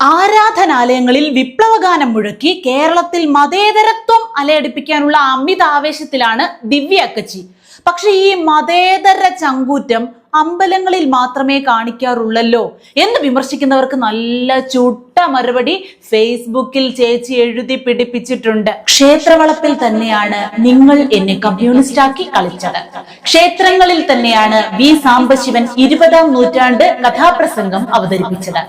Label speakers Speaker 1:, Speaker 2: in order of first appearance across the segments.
Speaker 1: ആരാധനാലയങ്ങളിൽ വിപ്ലവഗാനം മുഴക്കി കേരളത്തിൽ മതേതരത്വം അലയടിപ്പിക്കാനുള്ള അമിത ആവേശത്തിലാണ് ദിവ്യ അക്കച്ചി. പക്ഷെ ഈ മതേതര ചങ്കൂറ്റം അമ്പലങ്ങളിൽ മാത്രമേ കാണിക്കാറുള്ളല്ലോ എന്ന് വിമർശിക്കുന്നവർക്ക് നല്ല ചുട്ട മറുപടി ഫേസ്ബുക്കിൽ ചേച്ചി എഴുതി പിടിപ്പിച്ചിട്ടുണ്ട്. ക്ഷേത്രവളപ്പിൽ തന്നെയാണ് നിങ്ങൾ എന്നെ കമ്മ്യൂണിസ്റ്റ് ആക്കി കളിച്ചത്. ക്ഷേത്രങ്ങളിൽ തന്നെയാണ് വി സാംബശിവൻ ഇരുപതാം നൂറ്റാണ്ട് കഥാപ്രസംഗം അവതരിപ്പിച്ചത്.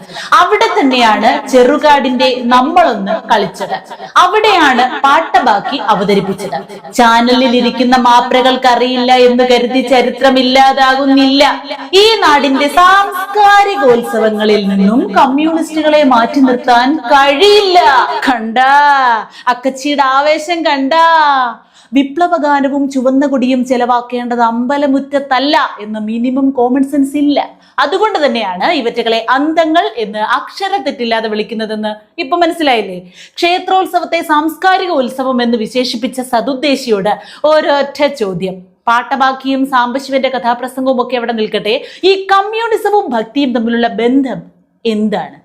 Speaker 1: അവിടെ തന്നെയാണ് ചെറുകാടിന്റെ നമ്മളൊന്ന് കളിച്ചത്. അവിടെയാണ് പാട്ടബാക്കി അവതരിപ്പിച്ചത്. ചാനലിൽ ഇരിക്കുന്ന മാപ്രകൾക്ക് അറിയില്ല എന്ന് കരുതി ചരിത്രമില്ലാതാകുന്നില്ല. ഈ നാടിന്റെ സാംസ്കാരികോത്സവങ്ങളിൽ നിന്നും കമ്മ്യൂണിസ്റ്റുകളെ മാറ്റി നിർത്താൻ കഴിയില്ല. കണ്ട? അക്കച്ചിയുടെ ആവേശം കണ്ട? വിപ്ലവഗാനവും ചുവന്ന കൊടിയും ചെലവാക്കേണ്ടത് അമ്പലമുറ്റത്തല്ല എന്ന് മിനിമം കോമൺ സെൻസ് ഇല്ല. അതുകൊണ്ട് തന്നെയാണ് ഇവറ്റകളെ അന്തങ്ങൾ എന്ന് അക്ഷരത്തെറ്റില്ലാതെ വിളിക്കുന്നതെന്ന് ഇപ്പൊ മനസ്സിലായില്ലേ? ക്ഷേത്രോത്സവത്തെ സാംസ്കാരിക ഉത്സവം എന്ന് വിശേഷിപ്പിച്ച സതുദ്ദേശിയോട് ഒരൊറ്റ ചോദ്യം. പാട്ടബാക്കിയും സാംബശിവന്റെ കഥാപ്രസംഗവും ഒക്കെ അവിടെ നിൽക്കട്ടെ. ഈ കമ്മ്യൂണിസവും ഭക്തിയും തമ്മിലുള്ള ബന്ധം എന്താണ്?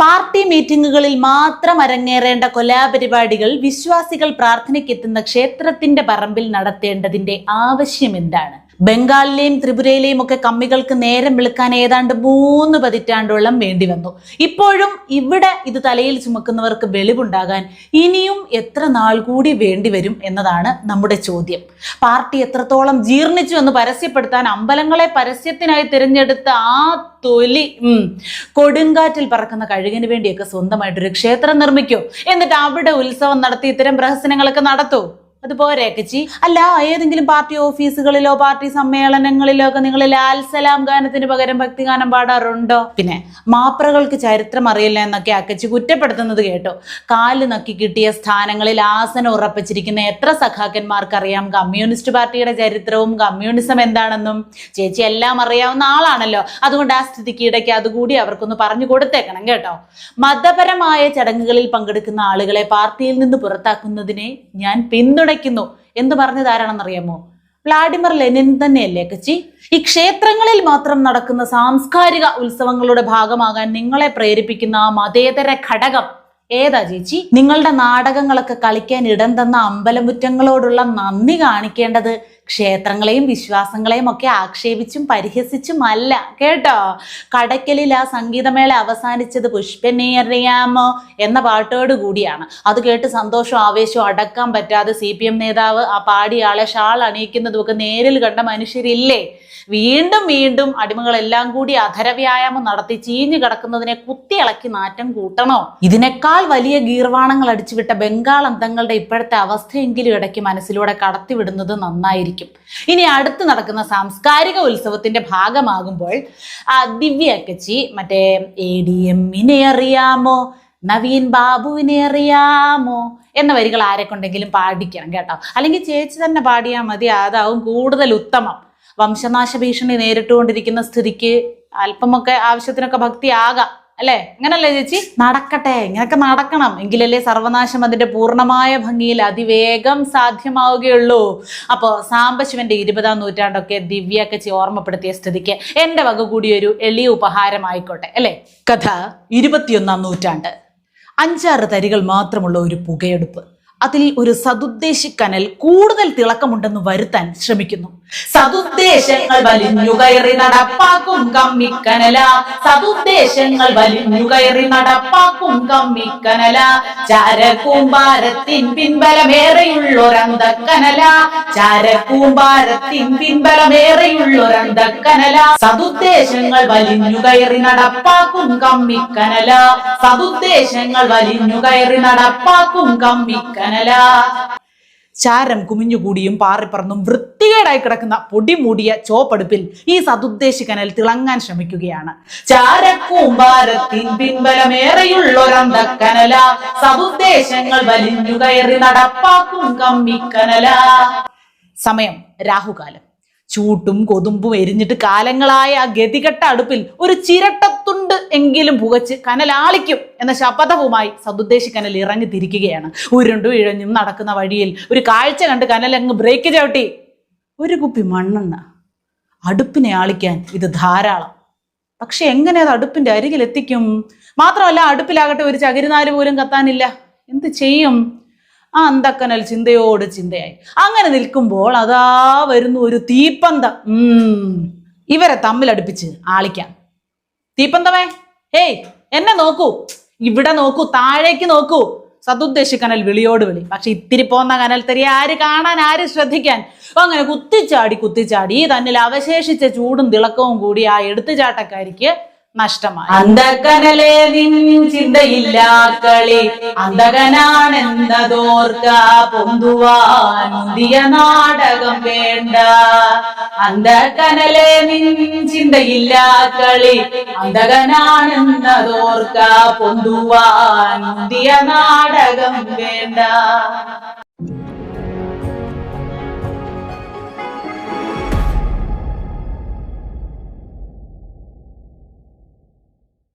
Speaker 1: പാർട്ടി മീറ്റിംഗുകളിൽ മാത്രം അരങ്ങേറേണ്ട കൊലാപരിപാടികൾ വിശ്വാസികൾ പ്രാർത്ഥനയ്ക്കെത്തുന്ന ക്ഷേത്രത്തിന്റെ പറമ്പിൽ നടത്തേണ്ടതിന്റെ ആവശ്യം എന്താണ്? ബംഗാളിലെയും ത്രിപുരയിലെയും ഒക്കെ കമ്മികൾക്ക് നേരം വിളിക്കാൻ ഏതാണ്ട് മൂന്ന് പതിറ്റാണ്ടോളം വേണ്ടി വന്നു. ഇപ്പോഴും ഇവിടെ ഇത് തലയിൽ ചുമക്കുന്നവർക്ക് വെളിവുണ്ടാകാൻ ഇനിയും എത്ര നാൾ കൂടി വേണ്ടിവരും എന്നതാണ് നമ്മുടെ ചോദ്യം. പാർട്ടി എത്രത്തോളം ജീർണിച്ചു എന്ന് പരസ്യപ്പെടുത്താൻ അമ്പലങ്ങളെ പരസ്യത്തിനായി തിരഞ്ഞെടുത്ത ആ തൊലി കൊടുങ്കാറ്റിൽ പറക്കുന്ന കഴുകിന് വേണ്ടിയൊക്കെ സ്വന്തമായിട്ടൊരു ക്ഷേത്രം നിർമ്മിക്കൂ. എന്നിട്ട് അവിടെ ഉത്സവം നടത്തി ഇത്തരം പ്രഹസനങ്ങളൊക്കെ നടത്തൂ. അതുപോരെ കച്ചി അല്ല ഏതെങ്കിലും പാർട്ടി ഓഫീസുകളിലോ പാർട്ടി സമ്മേളനങ്ങളിലോ ഒക്കെ നിങ്ങൾ ലാൽ സലാം ഗാനത്തിന് പകരം ഭക്തിഗാനം പാടാറുണ്ടോ? പിന്നെ മാപ്രകൾക്ക് ചരിത്രം അറിയില്ല എന്നൊക്കെ അക്കച്ചി കുറ്റപ്പെടുത്തുന്നത് കേട്ടോ. കാൽ നക്കി കിട്ടിയ സ്ഥാനങ്ങളിൽ ആസനം ഉറപ്പിച്ചിരിക്കുന്ന എത്ര സഖാക്കന്മാർക്കറിയാം? കമ്മ്യൂണിസ്റ്റ് പാർട്ടിയുടെ ചരിത്രവും കമ്മ്യൂണിസം എന്താണെന്നും? ചേച്ചി എല്ലാം അറിയാവുന്ന ആളാണല്ലോ. അതുകൊണ്ട് ആ സ്ഥിതിക്ക് ഇടയ്ക്ക് അതുകൂടി അവർക്കൊന്ന് പറഞ്ഞു കൊടുത്തേക്കണം കേട്ടോ. മതപരമായ ചടങ്ങുകളിൽ പങ്കെടുക്കുന്ന ആളുകളെ പാർട്ടിയിൽ നിന്ന് പുറത്താക്കുന്നതിനെ ഞാൻ പിന്തുണയ്ക്കുന്നു എന്ന് പറഞ്ഞത് ആരാണെന്നറിയാമോ? വ്ളാഡിമർ ലെനിൻ തന്നെയല്ലേ കച്ചി? ഈ ക്ഷേത്രങ്ങളിൽ മാത്രം നടക്കുന്ന സാംസ്കാരിക ഉത്സവങ്ങളുടെ ഭാഗമാകാൻ നിങ്ങളെ പ്രേരിപ്പിക്കുന്ന ആ മതേതര ഘടകം. ഏതാ ചേച്ചി? നിങ്ങളുടെ നാടകങ്ങളൊക്കെ കളിക്കാൻ ഇടം തന്ന അമ്പലമുറ്റങ്ങളോടുള്ള നന്ദി കാണിക്കേണ്ടത് ക്ഷേത്രങ്ങളെയും വിശ്വാസങ്ങളെയും ഒക്കെ ആക്ഷേപിച്ചും പരിഹസിച്ചും അല്ല. കേട്ടോ? കടക്കലിൽ ആ സംഗീതമേള അവസാനിച്ചത് പുഷ്പനെ അറിയാമോ എന്ന പാട്ടോട് കൂടിയാണ്. അത് കേട്ട് സന്തോഷവും ആവേശവും അടക്കാൻ പറ്റാതെ സി പി എം നേതാവ് ആ പാടി ആളെ ഷാൾ അണിയിക്കുന്നതും ഒക്കെ നേരിൽ കണ്ട മനുഷ്യരില്ലേ? വീണ്ടും വീണ്ടും അടിമകളെല്ലാം കൂടി അധരവ്യായാമം നടത്തി ചീഞ്ഞു കിടക്കുന്നതിനെ കുത്തിയിളക്കി നാറ്റം കൂട്ടണോ? ഇതിനേക്കാൾ വലിയ ഗീർവാണങ്ങൾ അടിച്ചുവിട്ട ബംഗാൾ അന്തങ്ങളുടെ ഇപ്പോഴത്തെ അവസ്ഥയെങ്കിലും ഇടയ്ക്ക് മനസ്സിലൂടെ കടത്തിവിടുന്നത് നന്നായിരിക്കും. ഇനി അടുത്ത് നടക്കുന്ന സാംസ്കാരിക ഉത്സവത്തിന്റെ ഭാഗമാകുമ്പോൾ ദിവ്യ അക്കച്ചി മറ്റേ എ ഡി എമ്മിനെ അറിയാമോ? നവീൻ ബാബുവിനെ അറിയാമോ? എന്ന വരികൾ ആരെക്കൊണ്ടെങ്കിലും പാടിക്കണം കേട്ടോ. അല്ലെങ്കിൽ ചേച്ചി തന്നെ പാടിയാൽ മതി അതാവും കൂടുതൽ ഉത്തമം. വംശനാശ ഭീഷണി നേരിട്ടുകൊണ്ടിരിക്കുന്ന സ്ഥിതിക്ക് അല്പമൊക്കെ ആവശ്യത്തിനൊക്കെ ഭക്തി ആകാം അല്ലേ? അങ്ങനല്ലേ ചേച്ചി? നടക്കട്ടെ ഇങ്ങനൊക്കെ നടക്കണം. എങ്കിലല്ലേ സർവനാശം അതിന്റെ പൂർണമായ ഭംഗിയിൽ അതിവേഗം സാധ്യമാവുകയുള്ളൂ. അപ്പോൾ സാംബശിവന്റെ ഇരുപതാം നൂറ്റാണ്ടൊക്കെ ദിവ്യക്കച്ചി ഓർമ്മപ്പെടുത്തിയ സ്ഥിതിക്ക് എന്റെ വക കൂടി ഒരു എളിയ ഉപഹാരമായിക്കോട്ടെ അല്ലേ? കഥ ഇരുപത്തിയൊന്നാം നൂറ്റാണ്ട്. അഞ്ചാറ് തരികൾ മാത്രമുള്ള ഒരു പുകയെടുപ്പ്. അതിൽ ഒരു സതുദ്ദേശി കനൽ കൂടുതൽ തിളക്കമുണ്ടെന്ന് വരുത്താൻ ശ്രമിക്കുന്നു. സതുദ്ദേശങ്ങൾ വലിഞ്ഞു കയറി നടപ്പാക്കും കമ്മിക്കനല. സതുദ്ദേശങ്ങൾ വലിഞ്ഞു കയറി നടപ്പാക്കും കമ്മിക്കനല. ചാരക്കൂമ്പാരത്തിൻ പിൻബലമേറെയുള്ളൊരന്തക്കനല. ചാരക്കൂമ്പാരത്തിൻ പിൻബലമേറെയുള്ളൊരന്തക്കനല. സതുദ്ദേശങ്ങൾ വലിഞ്ഞു കയറി നടപ്പാക്കും കമ്മിക്കനല. സതുദ്ദേശങ്ങൾ വലിഞ്ഞു കയറി നടപ്പാക്കും കമ്മിക്കനല. ചാരം കുമിഞ്ഞുകൂടിയും പാറിപ്പറന്നും വൃത്തികേടായി കിടക്കുന്ന പൊടിമൂടിയ ചോപ്പടുപ്പിൽ ഈ സതുദ്ദേശി കനൽ തിളങ്ങാൻ ശ്രമിക്കുകയാണ്. വലിഞ്ഞു കയറി സമയം രാഹുകാലം. ചൂട്ടും കൊതുമ്പും എരിഞ്ഞിട്ട് കാലങ്ങളായ ആ ഗതികെട്ട അടുപ്പിൽ ഒരു ചിരട്ടത്തുണ്ട് എങ്കിലും പുകച്ച് കനലാളിക്കും എന്ന ശപഥവുമായി സതുദ്ദേശി കനൽ ഇറങ്ങി തിരിക്കുകയാണ്. ഉരുണ്ടും ഇഴഞ്ഞും നടക്കുന്ന വഴിയിൽ ഒരു കാഴ്ച കണ്ട് കനൽ അങ്ങ് ബ്രേക്ക് ചവിട്ടി. ഒരു കുപ്പി മണ്ണെണ്ണ. അടുപ്പിനെ ആളിക്കാൻ ഇത് ധാരാളം. പക്ഷെ എങ്ങനെ അത് അടുപ്പിന്റെ അരികിലെത്തിക്കും? മാത്രമല്ല അടുപ്പിലാകട്ടെ ഒരു ചകിരിനാല് പോലും കത്താനില്ല. എന്ത് ചെയ്യും? ആ അന്തക്കനൽ ചിന്തയോട് ചിന്തയായി. അങ്ങനെ നിൽക്കുമ്പോൾ അതാ വരുന്നു ഒരു തീപ്പന്തം. ഇവരെ തമ്മിലടുപ്പിച്ച് ആളിക്കാം. തീപ്പന്തമേ? ഏയ് എന്നെ നോക്കൂ. ഇവിടെ നോക്കൂ താഴേക്ക് നോക്കൂ. സതുദ്ദേശി കനൽ വിളിയോട് വിളി. പക്ഷെ ഇത്തിരി പോന്ന കനൽ തരി ആര് കാണാൻ ആര് ശ്രദ്ധിക്കാൻ? അങ്ങനെ കുത്തിച്ചാടി കുത്തിച്ചാടി തന്നിൽ അവശേഷിച്ച ചൂടും തിളക്കവും കൂടി ആ എടുത്തുചാട്ടക്കാരിക്ക് നഷ്ടമായി. അന്ധകനലേ നിൻ ചിന്തയില്ല കളി അന്തകനാണെന്നതോർക്ക പൊന്തുവാൻ നാടകം വേണ്ട. അന്ധകനലേ നിൻ ചിന്തയില്ല കളി അന്തകനാണെന്നതോർക്ക പൊന്തുവാൻ നാടകം വേണ്ട.